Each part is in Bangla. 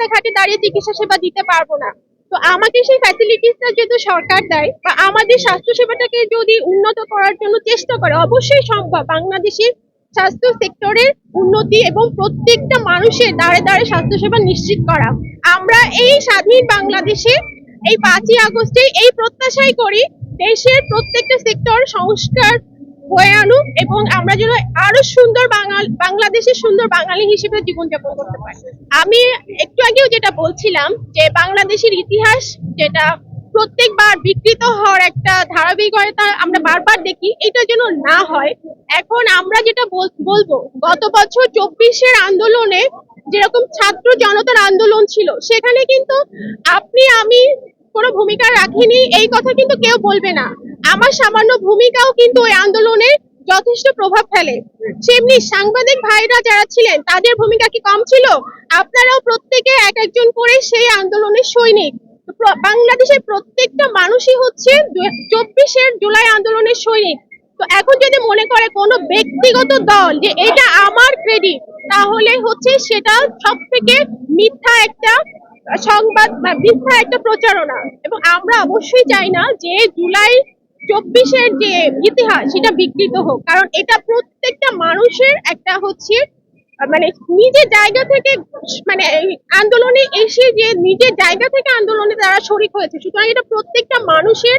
রাস্তাঘাটে দাঁড়িয়ে চিকিৎসা সেবা দিতে পারব না। তো আমাকে সেই ফ্যাসিলিটিসটা যেহেতু সরকার দেয় বা আমাদের স্বাস্থ্য সেবাটাকে যদি উন্নত করার জন্য চেষ্টা করে, অবশ্যই সম্ভব। বাংলাদেশের স্বাস্থ্য সেক্টরের উন্নতি এবং প্রত্যেকটা মানুষের দাঁড়ে দাঁড়ে স্বাস্থ্যসেবা নিশ্চিত করা। আমরা এই স্বাধীন বাংলাদেশে এই পাঁচই আগস্টে এই প্রত্যাশাই করি, দেশের প্রত্যেকটা সেক্টর সংস্কার হয়ে আনুক এবং আমরা যেন আরও সুন্দর বাংলাদেশের সুন্দর বাঙালি হিসেবে জীবনযাপন করতে পারি। আমি একটু আগেও যেটা বলছিলাম যে বাংলাদেশের ইতিহাস যেটা প্রত্যেকবার বিকৃত হওয়ার একটা ধারাবাহিকতা আমরা বারবার দেখি, এটা যেন না হয়। এখন আমরা যেটা বল- বলব, গত বছর চব্বিশের আন্দোলনে যেরকম ছাত্র জনতার আন্দোলন ছিল, সেখানে কিন্তু আপনি, আমি কোনো ভূমিকা রাখিনি, এই কথা কিন্তু কেউ বলবে না। আমার সামান্য ভূমিকাও কিন্তু ওই আন্দোলনে যথেষ্ট প্রভাব ফেলে। সেমনি সাংবাদিক ভাইরা যারা ছিলেন, তাদের ভূমিকা কি কম ছিল? আপনারাও প্রত্যেকে এক একজন করে সেই আন্দোলনের সৈনিক। বাংলাদেশের প্রত্যেকটা মানুষই হচ্ছে চব্বিশের জুলাই আন্দোলনের সৈনিক। তো এখন যদি মনে করে কোনো ব্যক্তিগত দল যে এটা আমার ক্রেডিট তাহলে হচ্ছে সেটা সব থেকে মিথ্যা একটা সংবাদ বা মিথ্যা একটা প্রচারণা। এবং আমরা অবশ্যই চাই না যে জুলাই চব্বিশের যে ইতিহাস, সেটা বিকৃত হোক। কারণ এটা প্রত্যেকটা মানুষের একটা হচ্ছে মানে নিজের জায়গা থেকে মানে আন্দোলনে এসে যে নিজের জায়গা থেকে আন্দোলনে তারা শরিক হয়েছে। সুতরাং এটা প্রত্যেকটা মানুষের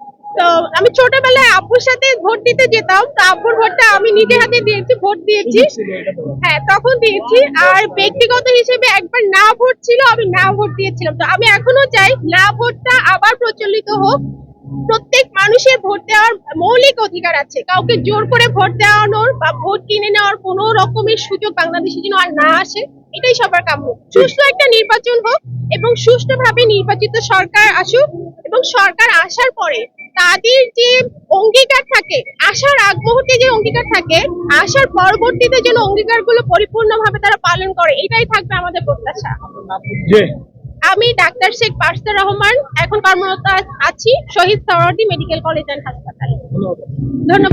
তো আমি ছোটবেলায় আব্বুর সাথে ভোট দিতে যেতাম। তো আব্বুর ভোটটা আমি নিজে হাতে দিয়েছি ভোট দিয়েছি। হ্যাঁ তখন দিয়েছি। আর ব্যক্তিগত হিসেবে একবার না ভোট ছিল আমি না ভোট দিয়েছিলাম। তো আমি এখনও চাই না ভোটটা আবার প্রচলিত হোক। প্রত্যেক মানুষের ভোট দেওয়ার মৌলিক অধিকার আছে। কাউকে জোর করে ভোট দেওয়ানোর বা ভোট কিনে নেওয়ার কোনো রকমের সুযোগ বাংলাদেশে যেন আর না আসে এটাই সবার কাম্য। সুষ্ঠু একটা নির্বাচন হোক এবং সুষ্ঠুভাবে নির্বাচিত সরকার আসুক এবং সরকার আসার পরে তাদের যে অঙ্গীকার থাকে আসার আগ মুহূর্তে যে অঙ্গীকার থাকে আসার পরবর্তীতে যেন অঙ্গীকার অঙ্গীকারগুলো পরিপূর্ণভাবে তারা পালন করে এটাই থাকবে আমাদের প্রত্যাশা। আমি ডাক্তার শেখ পার্সার রহমান এখন কর্মরত আছি Shahid Suhrawardy medical college and হাসপাতালে। ধন্যবাদ।